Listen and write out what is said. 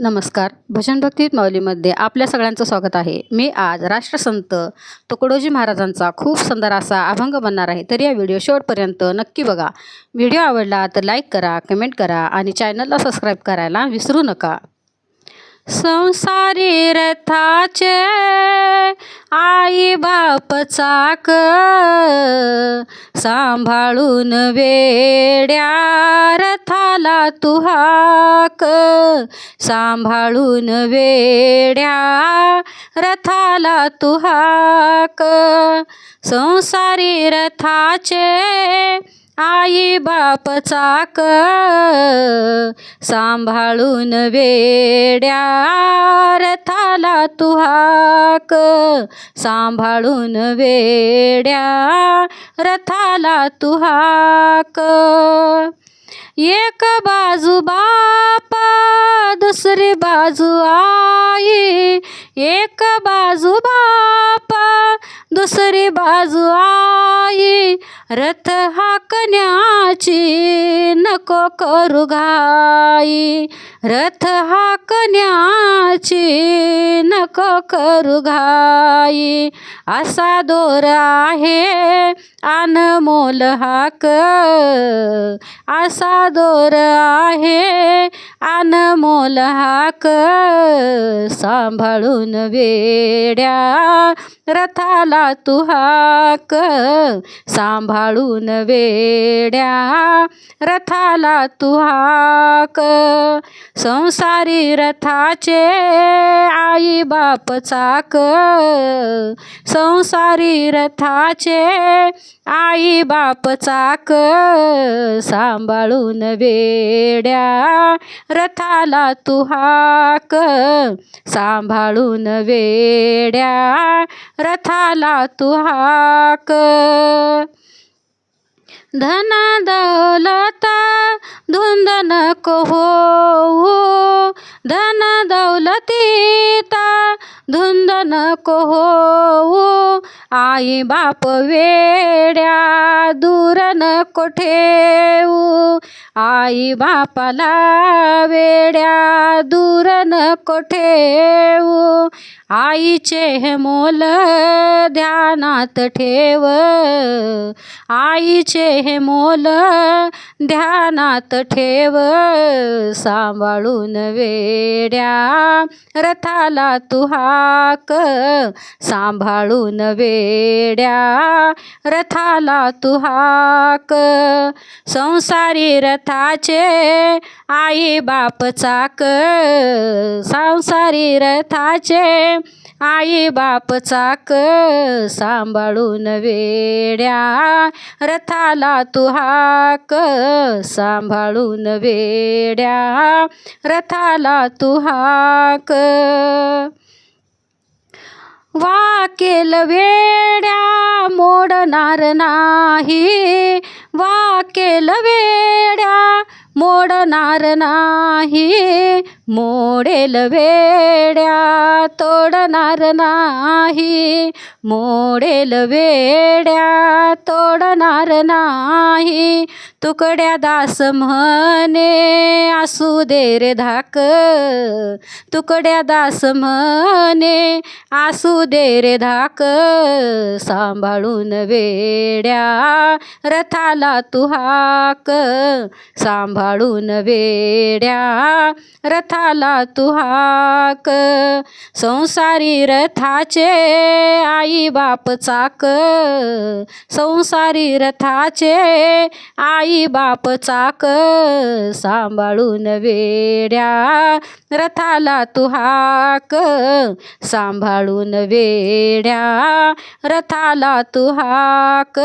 नमस्कार. भजन भक्तीत माऊलीमध्ये आपल्या सगळ्यांचं स्वागत आहे. मी आज राष्ट्रसंत तुकडोजी महाराजांचा खूप सुंदर असा अभंग बनणार आहे. तर या व्हिडिओ शेवटपर्यंत नक्की बघा. व्हिडिओ आवडला तर लाईक करा कमेंट करा आणि चॅनलला सबस्क्राईब करायला विसरू नका. संसारी रथाचे आई बाप चाक सांभाळून वेड्या रथाला तुहाक सांभाळून वेड्या रथाला तुहाक संसारी रथाचे आई बाप चाक सांभाळून वेड्या रथाला तुहाक. सांभाळून वेड्या रथाला तुहाक. एक बाजू बाप दुसरी बाजू आई. एक बाजू बाप दुसरी बाजू आई. रथ हाकण्याची नको करू घाई. रथ हाकण्याची नको करू घाई. असा दोर आहे अनमोल हाक. असा दोर आहे अनमोल हाक. सांभाळून वेड्या रथाला तू हाक. सांभाळून वेड्या रथाला तुहाक. संसारी रथाचे आई बाप चाक. संसारी रथाचे आई बाप चाक. सांभाळून वेड्या रथाला तुहाक. सांभाळून वेड्या रथाला तुहाक. धन दौलता धुंद नको हो धन दौलतीता धुंद नको हो आई बाप वेड्या दूर नको ठेवू आई बापाला वेड्या दूर नको ठेवू आईचे हे मोल ध्यानात ठेव. आईचे हे मोल ध्यानात ठेव. सांभाळून वेड्या रथाला तू हाक. सांभाळून वेड्या रथाला तुहाक संसारी रथाचे आई बाप चाक. संसारी रथाचे आई बाप चाक. सांभाळून वेड्या रथाला तुहाक सांभाळून वेड्या रथाला तुहाक वाकेल वेड्या मोडणार नाही. वाकेल वेड्या मोडणार नाही. मोडेल वेड्या तोडणार नाही. मोडेल वेड्या तोडणार नाही. तुकड्या दास म्हणे असू दे रे धाक. तुकड्या दास म्हणे असू दे रे धाक. सांभाळून वेड्या रथाला तू हाक. जाळून वेड्या रथाला तुहाक संसारी रथाचे आई बाप चाक. संसारी रथाचे आई बाप चाक. सांभाळून वेड्या रथाला तुहाक सांभाळून वेड्या रथाला तुहाक